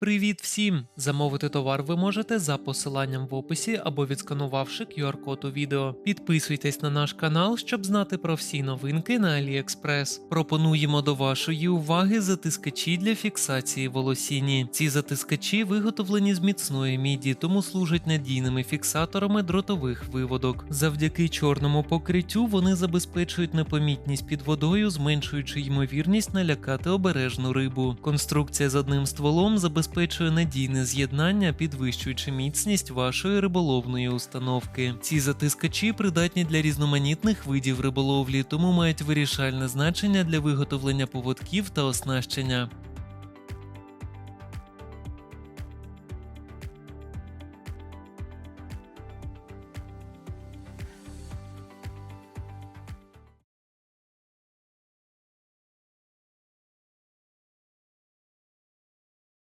Привіт всім! Замовити товар ви можете за посиланням в описі або відсканувавши QR-код у відео. Підписуйтесь на наш канал, щоб знати про всі новинки на AliExpress. Пропонуємо до вашої уваги затискачі для фіксації волосіні. Ці затискачі виготовлені з міцної міді, тому служать надійними фіксаторами дротових виводок. Завдяки чорному покриттю вони забезпечують непомітність під водою, зменшуючи ймовірність налякати обережну рибу. Конструкція з одним стволом забезпечує надійне з'єднання, підвищуючи міцність вашої риболовної установки. Ці затискачі придатні для різноманітних видів риболовлі, тому мають вирішальне значення для виготовлення поводків та оснащення.